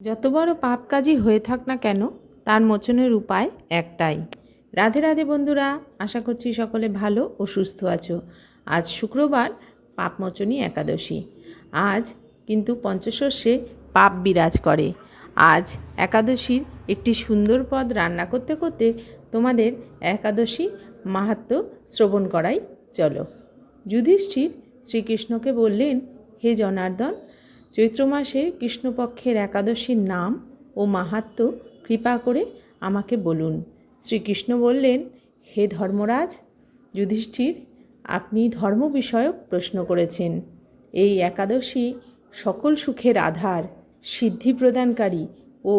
যত বড় পাপ কাজই হয়ে থাক না কেন, তার মোচনের উপায় একটাই। রাধে রাধে বন্ধুরা, আশা করছি সকলে ভালো ও সুস্থ আছো। আজ শুক্রবার, পাপমোচনী একাদশী। আজ কিন্তু পঞ্চশস্যে পাপ বিরাজ করে। আজ একাদশীর একটি সুন্দর পদ রান্না করতে করতে তোমাদের একাদশী মাহাত্ম শ্রবণ করাই চলো। যুধিষ্ঠির শ্রীকৃষ্ণকে বললেন, হে জনার্দন চৈত্র মাসে কৃষ্ণপক্ষের একাদশীর নাম ও মাহাত্ম কৃপা করে আমাকে বলুন। শ্রীকৃষ্ণ বললেন, হে ধর্মরাজ, যুধিষ্ঠির, আপনি ধর্ম বিষয়ক প্রশ্ন করেছেন। এই একাদশী সকল সুখের আধার, সিদ্ধি প্রদানকারী ও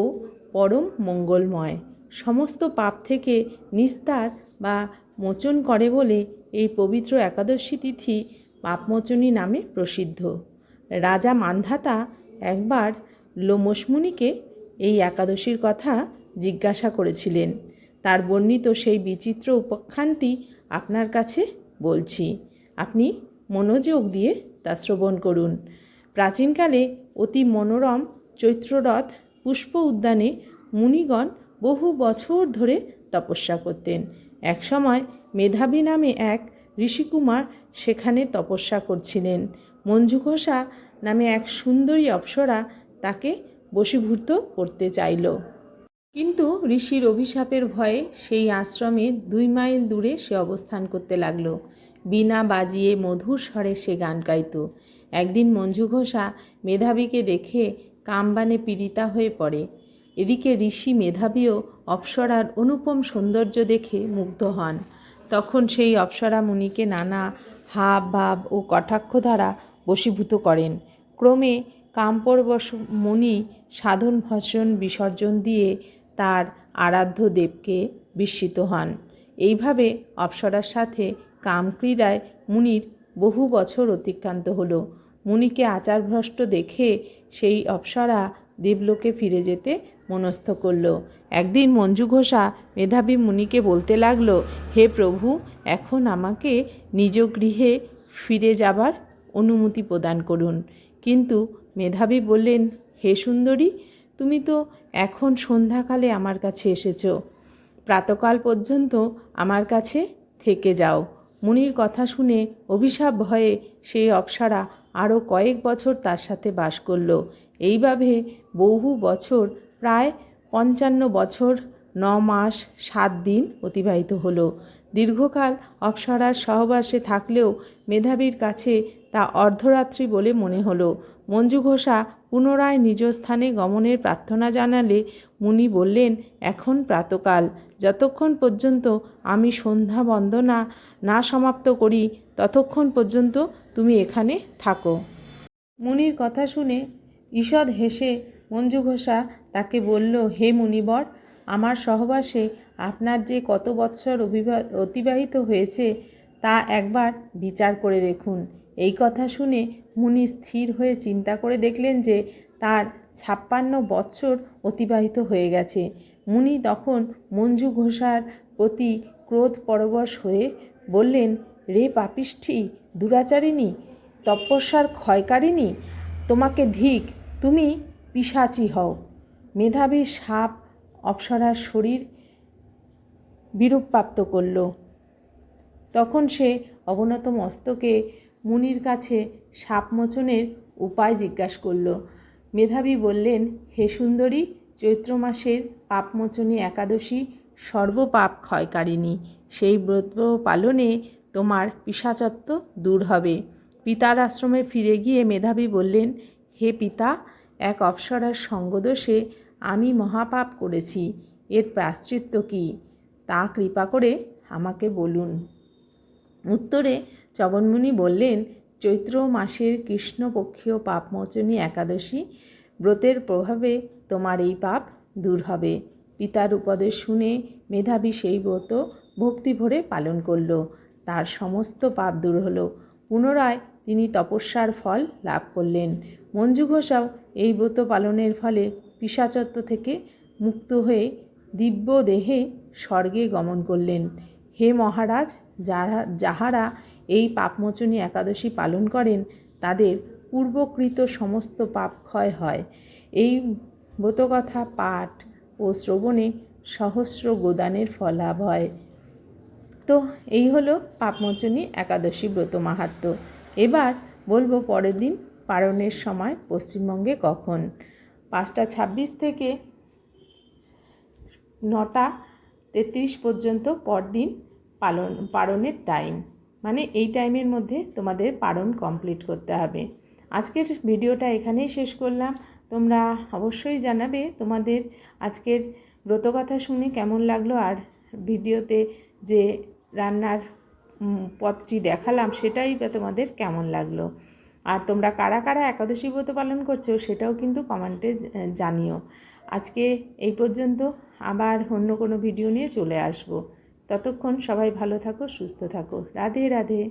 পরম মঙ্গলময়। সমস্ত পাপ থেকে নিস্তার বা মোচন করে বলে এই পবিত্র একাদশী তিথি পাপমোচনী নামে প্রসিদ্ধ। রাজা মান্ধাতা একবার লোমসমুনিকে এই একাদশীর কথা জিজ্ঞাসা করেছিলেন। তার বর্ণিত সেই বিচিত্র উপাখ্যানটি আপনার কাছে বলছি। আপনি মনোযোগ দিয়ে তা শ্রবণ করুন। প্রাচীনকালে অতি মনোরম চৈত্ররথ পুষ্প উদ্যানে মুনিগণ বহু বছর ধরে তপস্যা করতেন। একসময় মেধাবী নামে এক ঋষিকুমার সেখানে তপস্যা করছিলেন। মঞ্জু ঘোষা নামে এক সুন্দরী অপ্সরা তাকে বশীভূত করতে চাইল। কিন্তু ঋষির অভিশাপের ভয়ে সেই আশ্রমে দুই মাইল দূরে সে অবস্থান করতে লাগল। বীণা বাজিয়ে মধুর স্বরে সে গান গাইত। একদিন মঞ্জু ঘোষা মেধাবীকে দেখে কামবানে পীড়িতা হয়ে পড়ে। এদিকে ঋষি মেধাবীও অপ্সরার অনুপম সৌন্দর্য দেখে মুগ্ধ হন। তখন সেই অপ্সরা মুনিকে নানা হাব ভাব ও কটাক্ষ দ্বারা বশীভূত করেন। ক্রমে কামপরবশ মুনি সাধন ভজন বিসর্জন দিয়ে তার আরাধ্য দেবকে বিস্মিত হন। এইভাবে অপ্সরার সাথে কামক্রীড়ায় মুনির বহু বছর অতিক্রান্ত হলো। মুনিকে আচারভ্রষ্ট দেখে সেই অপ্সরা দেবলোকে ফিরে যেতে মনস্থ করল। একদিন মঞ্জু ঘোষা মেধাবী মুনিকে বলতে লাগল, হে প্রভু, এখন আমাকে নিজ গৃহে ফিরে যাবার অনুমতি প্রদান করুন। কিন্তু মেধাবী বললেন, হে সুন্দরী, তুমি তো এখন সন্ধ্যাকালে আমার কাছে এসেছ। প্রাতকাল পর্যন্ত আমার কাছে থেকে যাও। মুনির কথা শুনে অভিশাপ ভয়ে সেই অপ্সরা আরও কয়েক বছর তার সাথে বাস করল। এইভাবে বহু বছর, প্রায় পঞ্চান্ন বছর, ন মাস, সাত দিন অতিবাহিত হলো। দীর্ঘকাল অপ্সরার সহবাসে থাকলেও মেধাবীর কাছে তা অর্ধরাত্রি বলে মনে হলো। মঞ্জু ঘোষা পুনরায় নিজ স্থানে গমনের প্রার্থনা জানালে মুনি বললেন, এখন প্রাতকাল। যতক্ষণ পর্যন্ত আমি সন্ধ্যা বন্দনা না সমাপ্ত করি, ততক্ষণ পর্যন্ত তুমি এখানে থাকো। মুনির কথা শুনে ঈষৎ হেসে মঞ্জু ঘোষা তাকে বলল, হে মুনিবর, আমার সহবাসে আপনার যে কত বৎসর অভিবা অতিবাহিত হয়েছে তা একবার বিচার করে দেখুন। এই কথা শুনে মুনি স্থির হয়ে চিন্তা করে দেখলেন যে তার ছাপ্পান্ন বৎসর অতিবাহিত হয়ে গেছে। মুনি তখন মঞ্জু ঘোষার প্রতি ক্রোধ পরবশ হয়ে বললেন, রে পাপিষ্ঠি, দুরাচারিণী, তপস্যার ক্ষয়কারিণী, তোমাকে ধিক, তুমি পিসাচি হও। মেধাবী সাপ অপ্সরার শরীর বিরূপপ্রাপ্ত করল। তখন সে অবনত মস্তকে মুনির কাছে সাপমোচনের উপায় জিজ্ঞাসা করল। মেধাবী বললেন, হে সুন্দরী, চৈত্র মাসের পাপমোচনী একাদশী সর্বপাপ ক্ষয়কারিণী। সেই ব্রত পালনে তোমার পিসাচত্ব দূর হবে। পিতার আশ্রমে ফিরে গিয়ে মেধাবী বললেন, হে পিতা, এক অপ্সরার সঙ্গদোষে আমি মহাপাপ করেছি। এর প্রাশ্চিত্য কী? তা কৃপা করে আমাকে বলুন। উত্তরে চবনমুনি বললেন, চৈত্র মাসের কৃষ্ণপক্ষীয় পাপমোচনী একাদশী, ব্রতের প্রভাবে তোমার এই পাপ দূর হবে। পিতার উপদেশ শুনে মেধাবী সেই ব্রত ভক্তি ভরে পালন করল। তার সমস্ত পাপ দূর হলো। পুনরায় তিনি তপস্যার ফল লাভ করলেন। মঞ্জু ঘোষাও এই ব্রত পালনের ফলে পিসাচত্ব থেকে মুক্ত হয়ে দিব্য দেহে স্বর্গে গমন করলেন। হে মহারাজ, যারা, যাহারা এই পাপমোচনী একাদশী পালন করেন, তাদের পূর্বকৃত সমস্ত পাপ ক্ষয় হয়। এই ব্রতকথা পাঠ ও শ্রবণে সহস্র গোদানের ফলাভ হয়। তো এই হলো পাপমোচনী একাদশী ব্রত মাহাত্ম। এবার বলব পরের দিন পারণের সময় পশ্চিমবঙ্গে কখন? পাঁচটা ছাব্বিশ থেকে নটা তেত্রিশ পর্যন্ত পরদিন পালন পালনের টাইম মানে এই টাইমের মধ্যে তোমাদের পালন কমপ্লিট করতে হবে। আজকের ভিডিওটা এখানেই শেষ করলাম। তোমরা অবশ্যই জানাবে তোমাদের আজকের ব্রতকথা শুনে কেমন লাগল আর ভিডিওতে যে রান্নার পথটি দেখালাম সেটাই তোমাদের কেমন লাগল। আর তোমরা কারা কারা একাদশী ব্রত পালন করছ সেটাও কিন্তু কমেন্টে জানিও। আজকে এই পর্যন্ত আবার অন্য কোনো ভিডিও নিয়ে চলে আসব। ততক্ষণ সবাই ভালো থাকো, সুস্থ থাকো। রাধে রাধে।